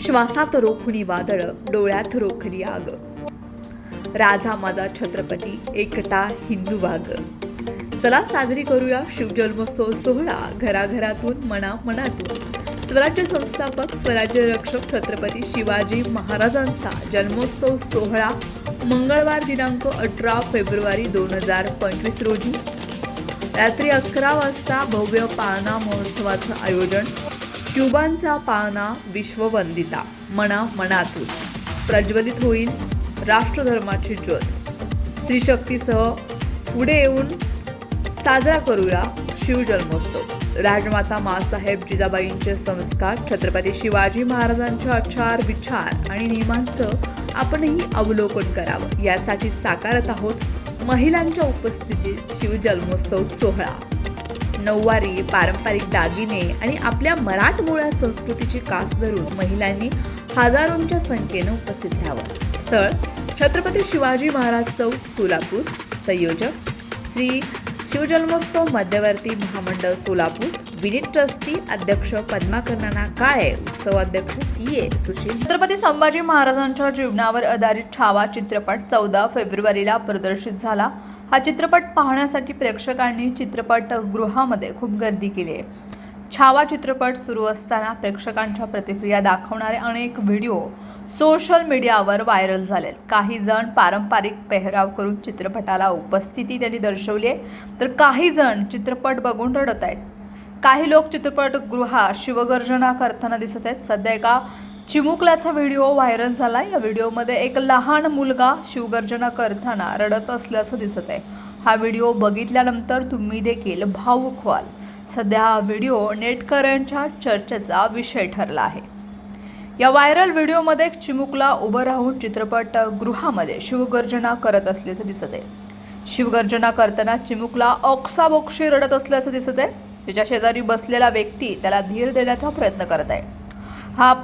श्वासात रोखुनी वादळ डोळ्यात रोखली आग. राजा माझा छत्रपती एकटा हिंदू वाग चला साजरी करूया शिवजन्मोत्सव सोहळा घराघरातून मना मनातून स्वराज्य संस्थापक स्वराज्य रक्षक छत्रपती शिवाजी महाराजांचा जन्मोत्सव सोहळा मंगळवार दिनांक अठरा फेब्रुवारी दोन हजार पंचवीस रोजी. रात्री अकरा वाजता भव्य पाळणा महोत्सवाचं आयोजन शिवबांचा पाळणा विश्ववंदिता मना मनातून. प्रज्वलित होईल राष्ट्रधर्माची ज्योत. स्त्रीशक्तीसह पुढे येऊन साजरा करूया शिवजन्मोत्सव. राजमाता मासाहेब जिजाबाईंचे संस्कार छत्रपती शिवाजी महाराजांचे आचार विचार आणि नियमांचं आपणही अवलोकन करावं. यासाठी साकारत आहोत महिलांच्या उपस्थितीत शिवजन्मोत्सव सोहळा. नऊवारी पारंपरिक दागिने आणि आपल्या मराठमोळ्या संस्कृतीची कास धरून महिलांनी हजारोंच्या संख्येनं उपस्थित राहावं. स्थळ छत्रपती शिवाजी महाराज चौक सोलापूर. संयोजक श्री शिवजन्मोत्सव मध्यवर्ती महामंडळ सोलापूर. विनीत ट्रस्टी अध्यक्ष पद्माकर्णना काळे उत्सव अध्यक्ष सी ए सुशील. छत्रपती संभाजी महाराजांच्या जीवनावर आधारित छावा चित्रपट चौदा फेब्रुवारीला प्रदर्शित झाला. हा चित्रपट पाहण्यासाठी प्रेक्षकांनी चित्रपटगृहामध्ये खूप गर्दी केली आहे. छावा चित्रपट सुरू असताना प्रेक्षकांच्या प्रतिक्रिया दाखवणारे अनेक व्हिडिओ सोशल मीडियावर व्हायरल झालेत. काही जण पारंपरिक पेहराव करून चित्रपटाला उपस्थिती त्यांनी दर्शवली आहे. तर काही जण चित्रपट बघून रडत आहेत. काही लोक चित्रपटगृहा शिवगर्जना करताना दिसत आहेत. सध्या एका चिमुकल्याचा व्हिडिओ व्हायरल झाला. या व्हिडिओमध्ये एक लहान मुलगा शिवगर्जना करताना रडत असल्याचं दिसत आहे. हा व्हिडिओ बघितल्यानंतर तुम्ही देखील भावुक व्हाल. सध्या हा व्हिडिओ नेटकऱ्यांच्या चर्चेचा विषय ठरला आहे. या व्हायरल व्हिडिओमध्ये एक चिमुकला उभं राहून चित्रपटगृहामध्ये शिवगर्जना करत असल्याचं दिसत आहे. शिवगर्जना करताना चिमुकला ऑक्साबोक्षी रडत असल्याचं दिसत आहे. त्याच्या शेजारी बसलेला व्यक्ती त्याला धीर देण्याचा प्रयत्न करत आहे. हा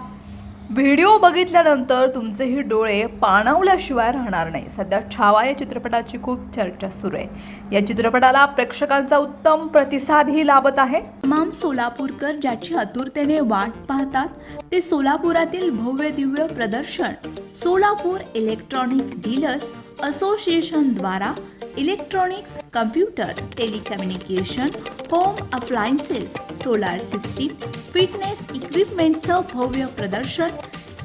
व्हिडिओ बघितल्यानंतर तुमचेही डोळे पाणावल्याशिवाय राहणार नाही. सध्या छावा या चित्रपटाची खूप चर्चा सुरू आहे. या चित्रपटाला प्रेक्षकांचा उत्तम प्रतिसादही लाभत आहे. तमाम सोलापूरकर ज्याची आतुरतेने वाट पाहतात ते सोलापुरातील भव्य दिव्य प्रदर्शन Solapur electronics dealers असोसिएशनद्वारा electronics computer telecommunication home appliances solar system fitness इक्विपमेंटचं भव्य प्रदर्शन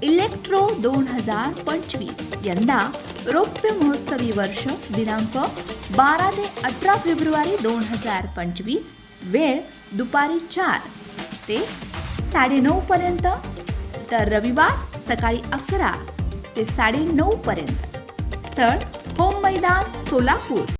इलेक्ट्रो दोन हजार पंचवीस. यंदा रौप्य महोत्सवी वर्ष दिनांक बारा ते अठरा फेब्रुवारी दोन हजार पंचवीस. वेळ दुपारी चार ते साडेनऊपर्यंत तर रविवार सकाळी अकरा ते साडेनऊपर्यंत स्थळ होम मैदान सोलापूर.